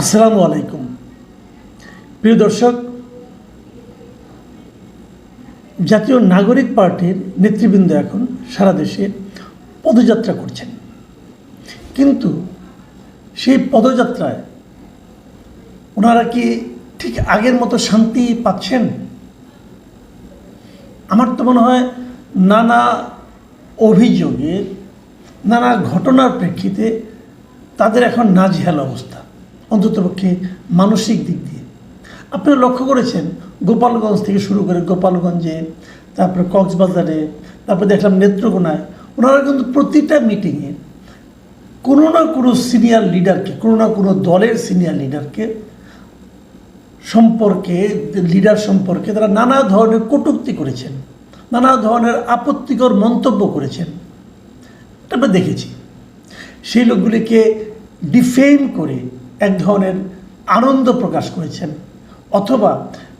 আসসালামু আলাইকুম। প্রিয় দর্শক, জাতীয় নাগরিক পার্টির নেতৃবৃন্দ এখন সারা দেশে পদযাত্রা করছেন। কিন্তু সেই পদযাত্রায় ওনারা কি ঠিক আগের মতো শান্তি পাচ্ছেন? আমার তো মনে হয় নানা অভিযোগে নানা ঘটনার প্রেক্ষিতে তাদের এখন নাজেহাল অবস্থা। অন্ততপক্ষে মানসিক দিক দিয়ে। আপনারা লক্ষ্য করেছেন, গোপালগঞ্জ থেকে শুরু করে গোপালগঞ্জে, তারপরে কক্সবাজারে, তারপরে দেখলাম নেত্রকোনায়, ওনারা কিন্তু প্রতিটা মিটিংয়ে কোনো না কোনো সিনিয়র লিডারকে কোনো না কোনো দলের সিনিয়র লিডারকে সম্পর্কে লিডার সম্পর্কে তারা নানা ধরনের কটূক্তি করেছেন, নানা ধরনের আপত্তিকর মন্তব্য করেছেন। আমরা দেখেছি, সেই লোকগুলিকে ডিফেম করে এক ধরনের আনন্দ প্রকাশ করেছেন। অথবা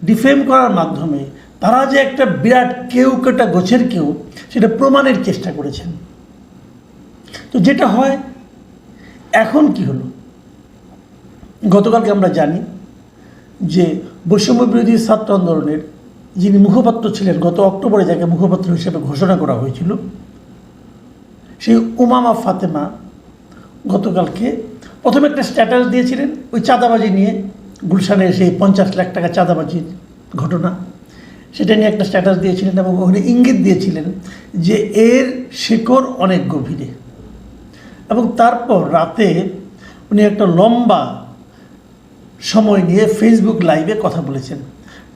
ডিফেম করার মাধ্যমে তারা যে একটা বিরাট কেউ কেটা গোছের কেউ, সেটা প্রমাণের চেষ্টা করেছেন। তো যেটা হয়, এখন কি হলো? গতকালকে আমরা জানি যে বৈষম্য বিরোধী ছাত্র আন্দোলনের যিনি মুখপাত্র ছিলেন, গত অক্টোবরে যাকে মুখপাত্র হিসেবে ঘোষণা করা হয়েছিল, সেই উমামা ফাতেমা গতকালকে প্রথমে একটা স্ট্যাটাস দিয়েছিলেন, ওই চাঁদাবাজি নিয়ে গুলশানের সেই পঞ্চাশ লাখ টাকা চাঁদাবাজির ঘটনা। সেটা নিয়ে একটা স্ট্যাটাস দিয়েছিলেন এবং ওখানে ইঙ্গিত দিয়েছিলেন যে এর শেকড় অনেক গভীরে। এবং তারপর রাতে উনি একটা লম্বা সময় নিয়ে ফেসবুক লাইভে কথা বলেছেন।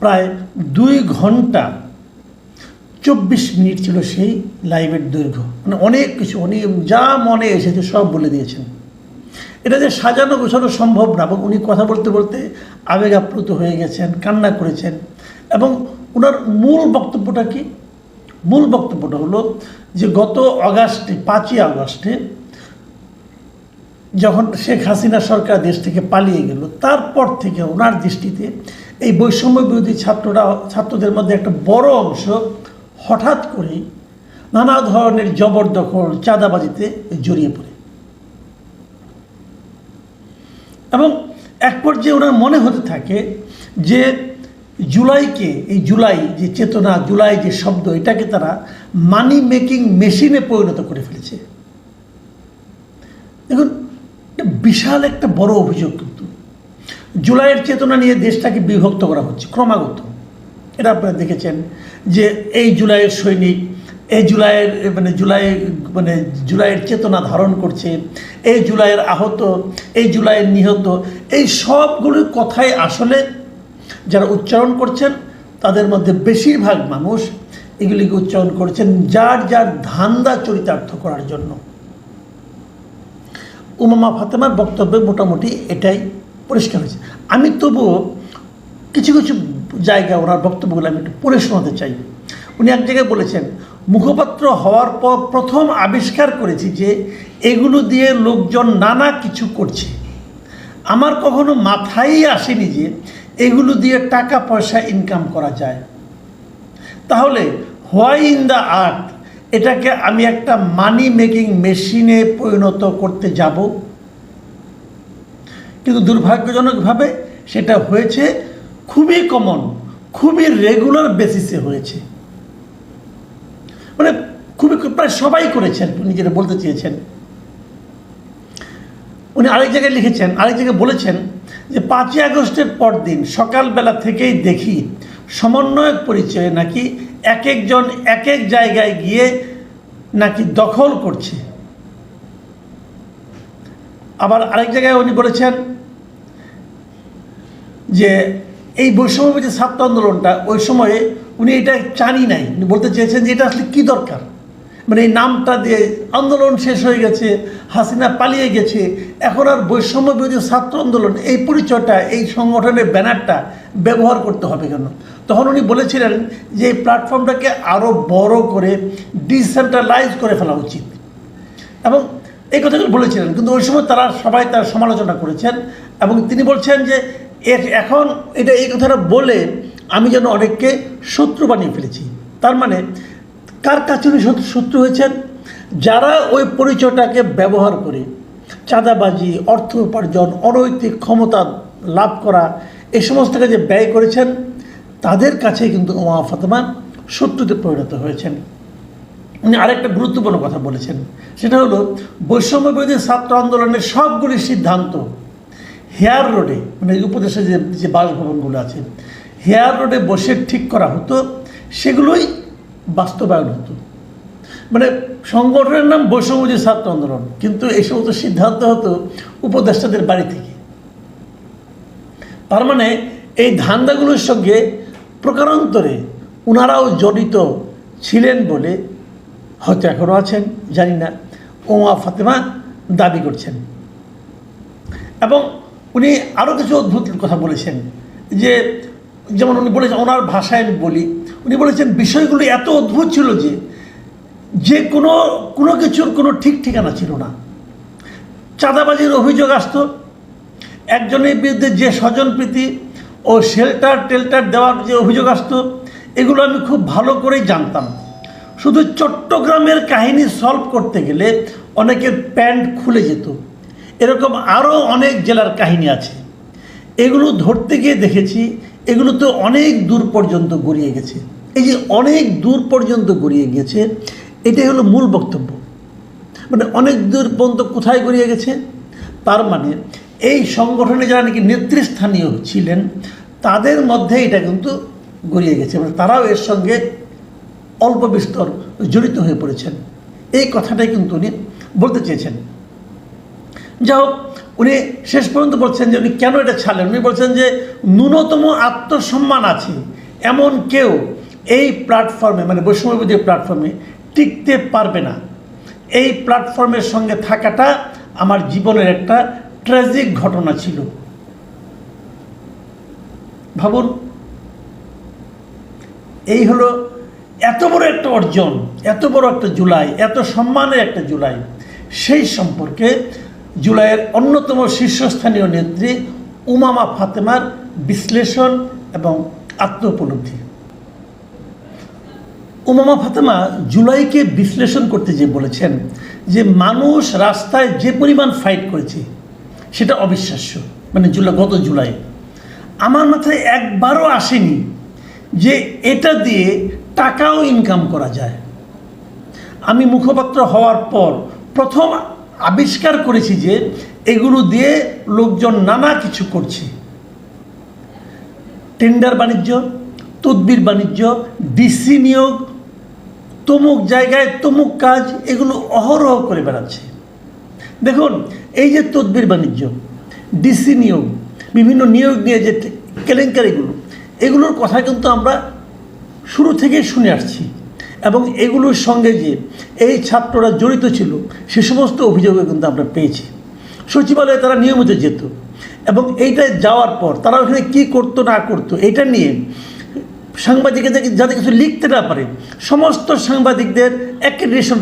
প্রায় দুই ঘণ্টা চব্বিশ মিনিট ছিল সেই লাইভের দৈর্ঘ্য। মানে অনেক কিছু উনি যা মনে এসেছে সব বলে দিয়েছেন। এটা যে সাজানো গোছানো সম্ভব না, এবং উনি কথা বলতে বলতে আবেগ আপ্লুত হয়ে গেছেন, কান্না করেছেন। এবং ওনার মূল বক্তব্যটা কি? মূল বক্তব্যটা হলো যে গত অগাস্টে, পাঁচই আগস্টে যখন শেখ হাসিনা সরকার দেশ থেকে পালিয়ে গেল, তারপর থেকে ওনার দৃষ্টিতে এই বৈষম্য বিরোধী ছাত্ররা, ছাত্রদের মধ্যে একটা বড় অংশ হঠাৎ করেই নানা ধরনের জবরদখল, চাঁদাবাজিতে জড়িয়ে পড়ে। এবং এক পর্যায়ে ওনার মনে হতে থাকে যে জুলাইকে, এই জুলাই যে চেতনা, জুলাই যে শব্দ, এটাকে তারা মানি মেকিং মেশিনে পরিণত করে ফেলেছে। দেখুন বিশাল একটা বড় অভিযোগ কিন্তু। জুলাইয়ের চেতনা নিয়ে দেশটাকে বিভক্ত করা হচ্ছে, ক্রমাগত। এটা আপনারা দেখেছেন যে এই জুলাইয়ের সৈনিক এই জুলাইয়ের মানে জুলাই মানে জুলাইয়ের চেতনা ধারণ করছে, এই জুলাইয়ের আহত, এই জুলাইয়ের নিহত, এই সবগুলোর কথাই আসলে যারা উচ্চারণ করছেন, তাদের মধ্যে বেশিরভাগ মানুষ এগুলিকে উচ্চারণ করছেন যার যার ধান্দা চরিতার্থ করার জন্য। উমামা ফাতেমার বক্তব্যে মোটামুটি এটাই পরিষ্কার হয়েছে। আমি তবুও কিছু কিছু জায়গা ওনার বক্তব্যগুলো আমি একটু পড়ে শোনাতে চাই। উনি এক জায়গায় বলেছেন মুখপাত্র হওয়ার পর প্রথম আবিষ্কার করেছি যে এগুলো দিয়ে লোকজন নানা কিছু করছে। আমার কখনো মাথায় আসেনি যে এগুলো দিয়ে টাকা, পয়সা ইনকাম করা যায়। তাহলে হোয়াই ইন দ্য আর্থ এটাকে আমি একটা মানি মেকিং মেশিনে পরিণত করতে যাব? কিন্তু দুর্ভাগ্যজনকভাবে সেটা হয়েছে খুবই কমন খুবই রেগুলার বেসিসে হয়েছে। মানে খুবই প্রায় সবাই করেছেন যেটা বলতে চেয়েছেন। উনি আরেক জায়গায় লিখেছেন, আরেক জায়গায় বলেছেন যে পাঁচই আগস্টের পর দিন সকালবেলা থেকেই দেখি সমন্বয়ক পরিচয়ে নাকি এক একজন এক এক জায়গায় গিয়ে নাকি দখল করছে। আবার আরেক জায়গায় উনি বলেছেন যে এই বৈষম্য যে ছাত্র আন্দোলনটা ওই সময়ে উনি এটা চানি নাই। উনি বলতে চেয়েছেন যে এটা আসলে কী দরকার? মানে এই নামটা দিয়ে আন্দোলন শেষ হয়ে গেছে, হাসিনা পালিয়ে গেছে, এখন আর বৈষম্য বিরোধী ছাত্র আন্দোলন, এই পরিচয়টা, এই সংগঠনের ব্যানারটা ব্যবহার করতে হবে কেন? তখন উনি বলেছিলেন যে এই প্ল্যাটফর্মটাকে আরও বড় করে ডিসেন্ট্রালাইজ করে ফেলা উচিত। এবং এই কথাগুলো বলেছিলেন, কিন্তু ওই সময় তারা সবাই তার সমালোচনা করেছেন এবং তিনি বলছেন যে এ- এখন এটা এই কথাটা বলে আমি যেন অনেককে শত্রু বানিয়ে ফেলেছি। তার মানে কার কাছে উনি শত্রু- হয়েছেন? যারা ওই পরিচয়টাকে ব্যবহার করে চাঁদাবাজি, অর্থ উপার্জন, অনৈতিক ক্ষমতা লাভ করা, এ সমস্ত কাজে ব্যয় করেছেন, তাদের কাছে কিন্তু ওমা ফাতেমা শত্রুতে পরিণত হয়েছেন। উনি আরেকটা গুরুত্বপূর্ণ কথা বলেছেন। সেটা হলো বৈষম্যবিরোধী ছাত্র আন্দোলনের সবগুলি সিদ্ধান্ত হেয়ার রোডে মানে উপদেশে যে যে বাসভবনগুলো আছে হেয়ার রোডে বসে ঠিক করা হতো, সেগুলোই বাস্তবায়ন হতো। মানে সংগঠনের নাম বৈষম্যবিরোধী ছাত্র আন্দোলন, কিন্তু এই সমস্ত সিদ্ধান্ত হতো উপদেষ্টাদের বাড়ি থেকে। তার মানে এই ধান্দাগুলোর সঙ্গে প্রকারান্তরে ওনারাও জড়িত ছিলেন বলে হয়তো এখনও আছেন, জানি না। ওমা ফাতেমা দাবি করছেন। এবং উনি আরও কিছু অদ্ভুত কথা বলেছেন যে যেমন উনি বলেছেন, ওনার ভাষায় আমি বলি, উনি বলেছেন, বিষয়গুলি এত অদ্ভুত ছিল যে যে কোনো কোনো কিছুর কোনো ঠিক ঠিকানা ছিল না। চাঁদাবাজির অভিযোগ আসতো, একজনের বিরুদ্ধে যে স্বজনপ্রীতি ও শেল্টার টেল্টার দেওয়ার যে অভিযোগ আসতো, এগুলো আমি খুব ভালো করেই জানতাম। শুধু চট্টগ্রামের কাহিনী সলভ করতে গেলে অনেকের প্যান্ট খুলে যেত। এরকম আরও অনেক জেলার কাহিনী আছে। এগুলো ধরতে গিয়ে দেখেছি এগুলো তো অনেক দূর পর্যন্ত গড়িয়ে গেছে। এই যে অনেক দূর পর্যন্ত গড়িয়ে গেছে, এটাই হলো মূল বক্তব্য। মানে অনেক দূর পর্যন্ত কোথায় গড়িয়ে গেছে? তার মানে এই সংগঠনে যারা নাকি নেতৃস্থানীয় ছিলেন, তাদের মধ্যে এটা কিন্তু গড়িয়ে গেছে। মানে তারাও এর সঙ্গে অল্প বিস্তর জড়িত হয়ে পড়েছেন। এই কথাটাই কিন্তু উনি বলতে চেয়েছেন। যাই হোক উনি শেষ পর্যন্ত বলছেন যে উনি কেন এটা ছাড়লেন? উনি বলছেন যে ন্যূনতম আত্মসম্মান আছে এমন কেউ এই প্ল্যাটফর্মে মানে বৈষম্যবিধি প্ল্যাটফর্মে টিকতে পারবে না। এই প্ল্যাটফর্মের সঙ্গে থাকাটা আমার জীবনের একটা ট্র্যাজিক ঘটনা ছিল। ভাবুন, এই হলো এত বড় একটা অর্জন, এত বড় একটা জুলাই, এত সম্মানের একটা জুলাই। সেই সম্পর্কে জুলাইয়ের অন্যতম শীর্ষস্থানীয় নেত্রী উমামা ফাতেমার বিশ্লেষণ এবং আত্ম উপলব্ধি উমামা ফাতেমা জুলাইকে বিশ্লেষণ করতে যে বলেছেন যে মানুষ রাস্তায় যে পরিমাণ ফাইট করেছে, সেটা অবিশ্বাস্য। মানে জুলাই, গত জুলাই। আমার মাথায় একবারও আসেনি যে এটা দিয়ে টাকাও ইনকাম করা যায়। আমি মুখপাত্র হওয়ার পর প্রথম আবিষ্কার করেছি যে এগুলো দিয়ে লোকজন নানা কিছু করছে। টেন্ডার বাণিজ্য, তদবির বাণিজ্য, ডিসি নিয়োগ, তমুক জায়গায় তমুক কাজ, এগুলো অহরহ করে বেড়াচ্ছে। দেখুন, এই যে তদবির বাণিজ্য, ডিসি নিয়োগ, বিভিন্ন নিয়োগ নিয়ে যে কেলেঙ্কারিগুলো, এগুলোর কথা কিন্তু আমরা শুরু থেকেই শুনে আসছি। এবং এগুলোর সঙ্গে যে এই ছাত্ররা জড়িত ছিল, সে সমস্ত অভিযোগও কিন্তু আমরা পেয়েছি। সচিবালয়ে তারা নিয়মিত যেত এবং এইটায় যাওয়ার পর তারা ওখানে কি করতো, না করতো, এটা নিয়ে সাংবাদিকদের যাতে কিছু লিখতে না পারে, সমস্ত সাংবাদিকদের অ্যাক্রেডিটেশন